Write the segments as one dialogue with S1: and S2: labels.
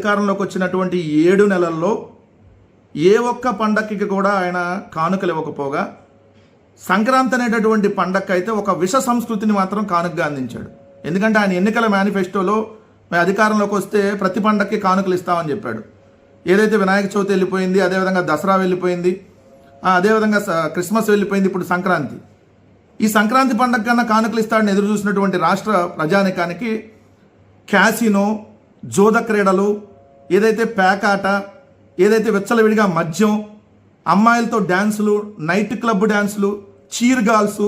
S1: అధికారంలోకి వచ్చినటువంటి ఏడు నెలల్లో ఏ ఒక్క పండక్కి కూడా ఆయన కానుకలు ఇవ్వకపోగా సంక్రాంతి అనేటటువంటి పండగకి అయితే ఒక విష సంస్కృతిని మాత్రం కానుకగా అందించాడు. ఎందుకంటే ఆయన ఎన్నికల మేనిఫెస్టోలో మేము అధికారంలోకి వస్తే ప్రతి పండక్కి కానుకలు ఇస్తామని చెప్పాడు. ఏదైతే వినాయక చవితి వెళ్ళిపోయింది అదేవిధంగా దసరా వెళ్ళిపోయింది అదేవిధంగా క్రిస్మస్ వెళ్ళిపోయింది ఇప్పుడు సంక్రాంతి. ఈ సంక్రాంతి పండగ కన్నా కానుకలు ఇస్తాడని ఎదురు చూసినటువంటి రాష్ట్ర ప్రజానికానికి క్యాసినో జోద క్రీడలు ఏదైతే పేకాట ఏదైతే విచ్చలవిడిగా మద్యం అమ్మాయిలతో డ్యాన్సులు నైట్ క్లబ్ డ్యాన్సులు చీర్ గాల్సు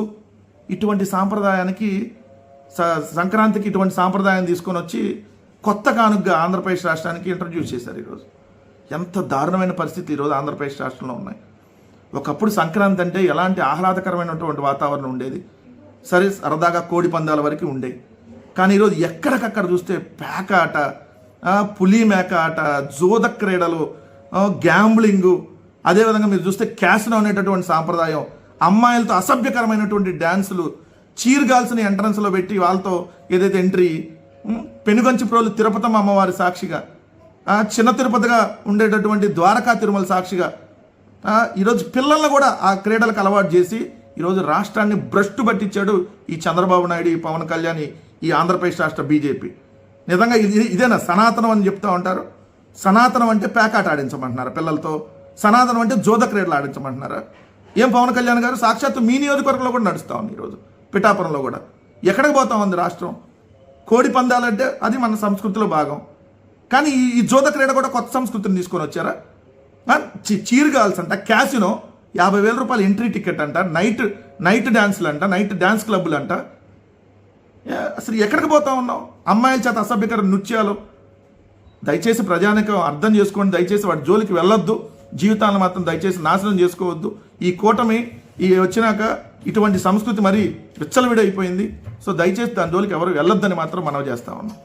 S1: ఇటువంటి సాంప్రదాయానికి సంక్రాంతికి ఇటువంటి సాంప్రదాయం తీసుకొని వచ్చి కొత్త కానుగ్గా ఆంధ్రప్రదేశ్ రాష్ట్రానికి ఇంట్రడ్యూస్ చేశారు ఈరోజు. ఎంత దారుణమైన పరిస్థితి ఈరోజు ఆంధ్రప్రదేశ్ రాష్ట్రంలో ఉన్నాయి. ఒకప్పుడు సంక్రాంతి అంటే ఎలాంటి ఆహ్లాదకరమైనటువంటి వాతావరణం ఉండేది. సరే సరదాగా కోడి పందాల వరకు ఉండేవి. కానీ ఈరోజు ఎక్కడికక్కడ చూస్తే పేకాట పులి మేక ఆట జోద క్రీడలు గ్యాంబ్లింగు. అదేవిధంగా మీరు చూస్తే క్యాసినో అనేటటువంటి సాంప్రదాయం అమ్మాయిలతో అసభ్యకరమైనటువంటి డ్యాన్సులు చీర్గాల్సిన ఎంట్రన్స్లో పెట్టి వాళ్ళతో ఏదైతే ఎంట్రీ పెనుగంచి ప్రోలు తిరుపతమ్మ అమ్మవారి సాక్షిగా చిన్న తిరుపతిగా ఉండేటటువంటి ద్వారకా తిరుమల సాక్షిగా ఈరోజు పిల్లల్ని కూడా ఆ క్రీడలకు అలవాటు చేసి ఈరోజు రాష్ట్రాన్ని భ్రష్టు పట్టించాడు ఈ చంద్రబాబు నాయుడు ఈ పవన్ కళ్యాణ్ ఈ ఆంధ్రప్రదేశ్ రాష్ట్ర బీజేపీ. నిజంగా ఇది ఇదేనా? సనాతనం అని చెప్తా ఉంటారు. సనాతనం అంటే పేకాట ఆడించమంటున్నారు పిల్లలతో. సనాతనం అంటే జోద క్రీడలు ఆడించమంటున్నారు. ఏం పవన్ కళ్యాణ్ గారు? సాక్షాత్తు మీ నియోజకవర్గంలో కూడా నడుస్తూ ఉంది ఈరోజు పిఠాపురంలో కూడా. ఎక్కడికి పోతా ఉంది రాష్ట్రం? కోడి పందాలంటే అది మన సంస్కృతిలో భాగం. కానీ ఈ- జోద క్రీడ కూడా కొత్త సంస్కృతిని తీసుకొని వచ్చారా? ఆ, అంట క్యాసినో యాభై వేల రూపాయలు ఎంట్రీ టికెట్ అంట నైట్ నైట్ డ్యాన్సులు అంట నైట్ డ్యాన్స్ క్లబ్బులు అంట. అసలు ఎక్కడికి పోతా ఉన్నావు? అమ్మాయిల చేత అసభ్యకర నృత్యాలు. దయచేసి ప్రజానికం అర్థం చేసుకోండి. దయచేసి వాటి జోలికి వెళ్ళొద్దు. జీవితాలను మాత్రం దయచేసి నాశనం చేసుకోవద్దు. ఈ కూటమి ఈ వచ్చినాక ఇటువంటి సంస్కృతి మరీ విచ్చలవిడైపోయింది. సో దయచేసి దాని జోలికి ఎవరు వెళ్ళొద్దని మాత్రం మనవి చేస్తా ఉన్నాం.